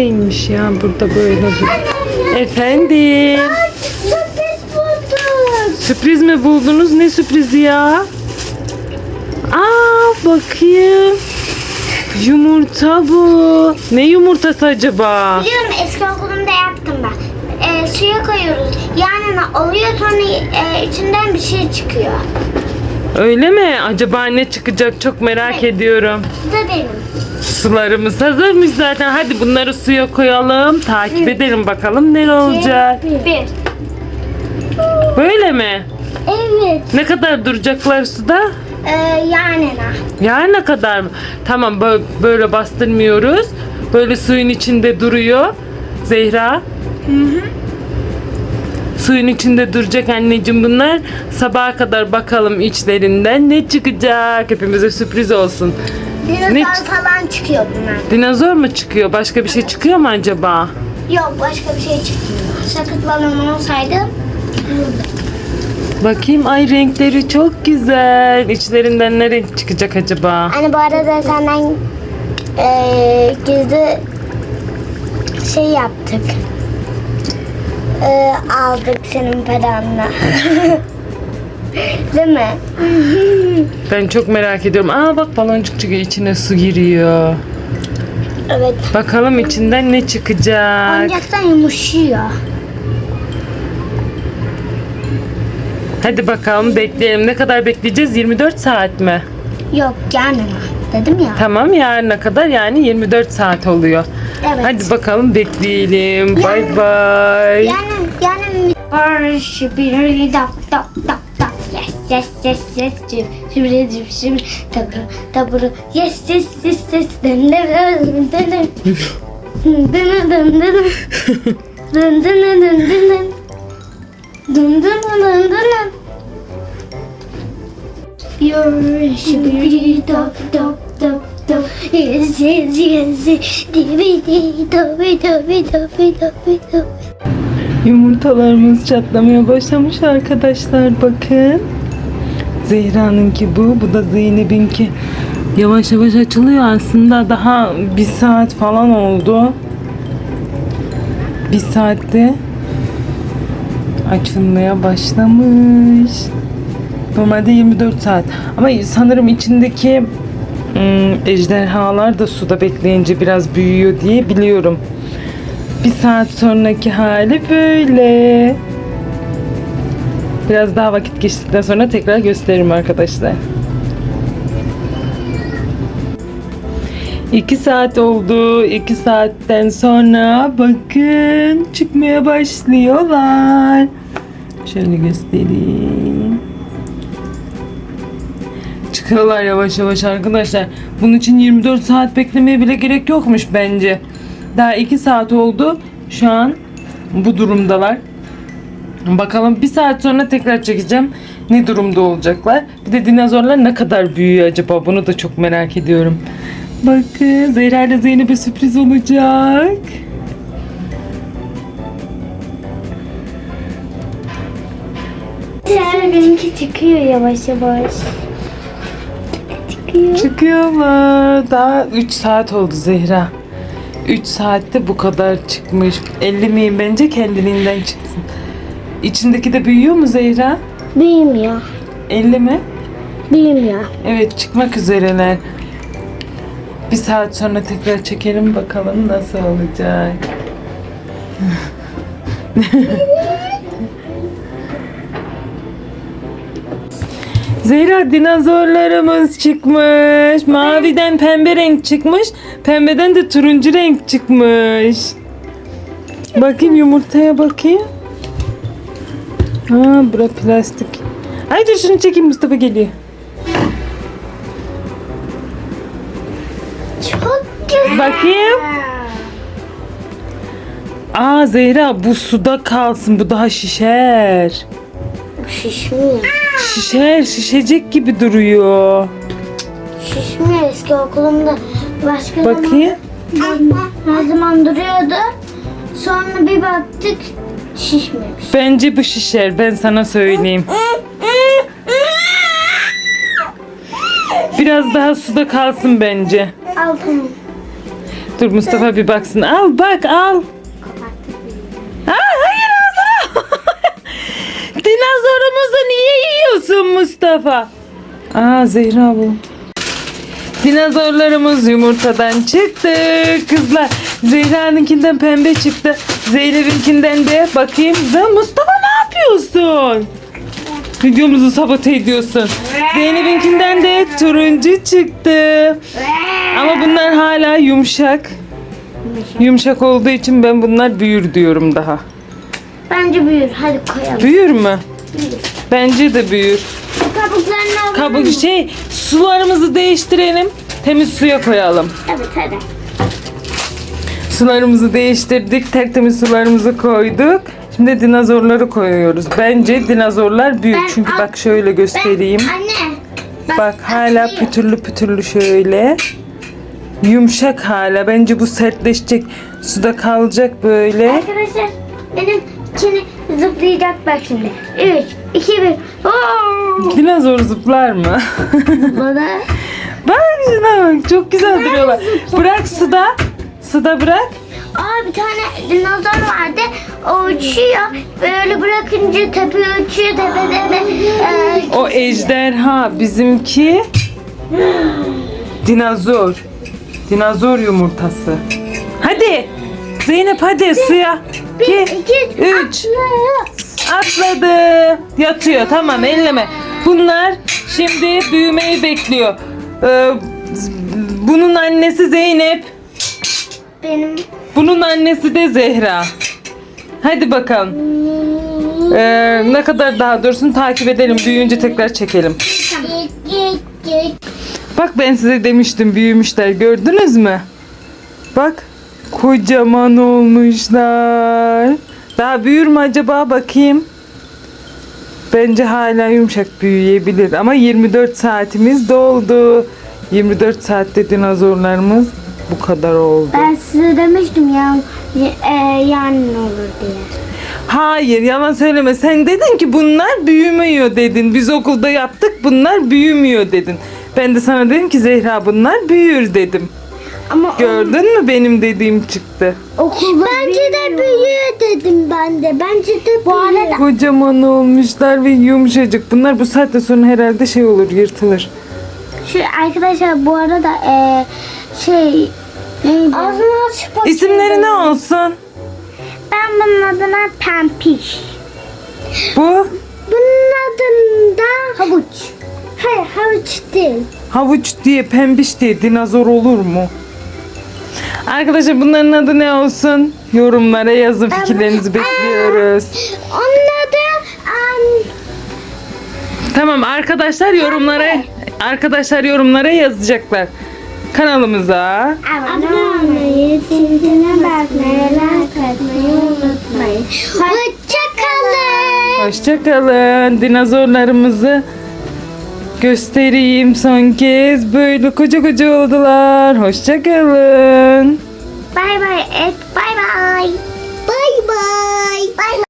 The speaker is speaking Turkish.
Neymiş ya burada böyle bir... Efendim. Sürpriz bulduk. Sürpriz mi buldunuz? Ne sürprizi ya? Aa bakayım. Yumurta bu. Ne yumurtası acaba? Biliyorum eski okulumda yaptım ben. Ee, suya koyuyoruz. Yanına oluyor sonra e, içinden bir şey çıkıyor. Öyle mi? Acaba ne çıkacak? Çok merak ediyorum. Bu da benim. Sularımız hazırmış zaten. Hadi bunları suya koyalım. Takip edelim bakalım ne olacak. Bir. Böyle mi? Evet. Ne kadar duracaklar suda? Ee, yanına. Yarına kadar mı? Tamam bö- böyle bastırmıyoruz. Böyle suyun içinde duruyor. Zehra. Suyun içinde duracak anneciğim bunlar. Sabaha kadar bakalım içlerinden ne çıkacak. Hepimize sürpriz olsun. Dinozor Ne- falan çıkıyor bunlar. Dinozor mu çıkıyor? Başka bir şey çıkıyor mu acaba? Yok başka bir şey çıkmıyor. Sakız balon olsaydı Bakayım ay renkleri çok güzel. İçlerinden ne renk çıkacak acaba? Hani bu arada senden eee gizli şey yaptık. Eee, aldık senin paranla. Değil mi? Ben çok merak ediyorum. Aa bak baloncuk çıkıyor içine su giriyor. Evet. Bakalım içinden ne çıkacak. Oyuncaktan yumuşuyor. Hadi bakalım bekleyelim. Ne kadar bekleyeceğiz? 24 saat mi? Yok yanına. Dedim ya. Tamam yarına kadar yani 24 saat oluyor. Evet. Hadi bakalım bekleyelim. Bay bay. Yani yani Barış bir dok dok dok yes yes yes yes cip şimdi cip şimdi taburu taburu yes yes yes yes dın dın dın dın dın dın dın dın dın dın dın dın dın dın dın dın dın dın Barış bir dok dok dok dok yes yes yes yes dibi di dobi dobi dobi dobi dobi Yumurtalarımız çatlamaya başlamış arkadaşlar bakın. Zehra'nınki bu, bu da Zeynep'inki. Yavaş yavaş açılıyor aslında daha bir saat falan oldu. Bir saatte açılmaya başlamış. Normalde 24 saat. Ama sanırım içindeki ım, ejderhalar da suda bekleyince biraz büyüyor diye biliyorum. Bir saat sonraki hali böyle. Biraz daha vakit geçtikten sonra tekrar gösteririm arkadaşlar. İki saat oldu. İki saatten sonra bakın çıkmaya başlıyorlar. Şöyle göstereyim. Çıkıyorlar yavaş yavaş arkadaşlar. Bunun için 24 saat beklemeye bile gerek yokmuş bence. Daha 2 saat oldu. Şu an bu durumdalar. Bakalım bir saat sonra tekrar çekeceğim. Ne durumda olacaklar? Bir de dinozorlar ne kadar büyüyor acaba? Bunu da çok merak ediyorum. Bakın Zehra ile Zeynep'e sürpriz olacak. Benimki çıkıyor yavaş yavaş. Çıkıyor. Çıkıyorlar. Daha 3 saat oldu Zehra. 3 saatte bu kadar çıkmış. 50 miyim bence kendiliğinden çıksın. İçindeki de büyüyor mu Zehra? Büyümüyor. 50 mi? Büyümüyor. Evet çıkmak üzereler. Bir saat sonra tekrar çekelim bakalım nasıl olacak. Zehra dinozorlarımız çıkmış. Maviden pembe renk çıkmış. Pembeden de turuncu renk çıkmış. Bakayım yumurtaya bakayım. Ha bura plastik. Ay dur şunu çekeyim Mustafa geliyor. Çok güzel. Bakayım. Aa Zehra bu suda kalsın. Bu daha şişer. Şişmiyor. Şişer, şişecek gibi duruyor. Şişmiyor eski okulumda. Başka Bakayım. zaman her zaman duruyordu. Sonra bir baktık şişmemiş. Bence bu şişer. Ben sana söyleyeyim. Biraz daha suda kalsın bence. Altın. Dur Mustafa bir baksın. Al bak al. Aa, hayır ağzına. Dinozorumuzu niye yiyorsun Mustafa? Aa Zehra bu. Dinozorlarımız yumurtadan çıktı kızlar. Zehra'nınkinden pembe çıktı. Zeynep'inkinden de bakayım. Lan Mustafa ne yapıyorsun? Videomuzu sabote ediyorsun. Zeynep'inkinden de turuncu çıktı. Ama bunlar hala yumuşak. Yumuşak olduğu için ben bunlar büyür diyorum daha. Bence büyür. Hadi koyalım. Büyür mü? Büyür. Bence de büyür. Kabuklarını alalım. Kabuk şey sularımızı değiştirelim. Temiz suya koyalım. Evet hadi. Sularımızı değiştirdik. Tertemiz sularımızı koyduk. Şimdi dinozorları koyuyoruz. Bence dinozorlar büyük. Ben Çünkü bak şöyle göstereyim. Anne. Bak hala atayım. pütürlü pütürlü şöyle. Yumuşak hala. Bence bu sertleşecek. Suda kalacak böyle. Arkadaşlar benim kini zıplayacak bak şimdi. 3, 2, 1. Dinozor zıplar mı? Bana. bak şuna bak. Çok güzel duruyorlar. Bırak suda. Suda bırak. Aa bir tane dinozor vardı. O uçuyor. Böyle bırakınca tepe uçuyor. Tepede de e, O ejderha bizimki dinozor. Dinozor yumurtası. Hadi Zeynep hadi suya. bir, 2 iki, 3 atladı. Yatıyor tamam elleme. Bunlar şimdi büyümeyi bekliyor. Ee, bunun annesi Zeynep. Benim Bunun annesi de Zehra. Hadi bakalım. Ee, ne kadar daha dursun takip edelim. Büyüyünce tekrar çekelim. Bak ben size demiştim büyümüşler gördünüz mü? Bak kocaman olmuşlar. Daha büyür mü acaba bakayım. Bence hala yumuşak büyüyebilir ama 24 saatimiz doldu. 24 saatte dinozorlarımız bu kadar oldu. Ben size demiştim ya e, yarın olur diye. Hayır yalan söyleme. Sen dedin ki bunlar büyümüyor dedin. Biz okulda yaptık bunlar büyümüyor dedin. Ben de sana dedim ki Zehra bunlar büyür dedim. Ama Gördün mü benim dediğim çıktı. okulda Bence de büyüyor dedim ben de. Bence de Bu arada Kocaman olmuşlar ve yumuşacık. Bunlar bu saatten sonra herhalde şey olur yırtılır. şu arkadaşlar bu arada e, şey neydi? Ağzını aç bak. İsimleri ne olsun? Ben bunun adına Pempiş. Bu Bunun adında havuç. Hayır havuç değil. havuç diye pembiş diye dinozor olur mu? Arkadaşlar bunların adı ne olsun? Yorumlara yazın fikirlerinizi bekliyoruz. Onun adı um, Tamam arkadaşlar yorumlara arkadaşlar yorumlara yazacaklar. Kanalımıza abone olmayı, zincirine basmayı, like atmayı unutmayın. Hoşçakalın. hoşçakalın. Dinozorlarımızı göstereyim son kez. Böyle koca koca oldular. Hoşçakalın. Bay bay et. Bay bay. Bay bay. Bay bay.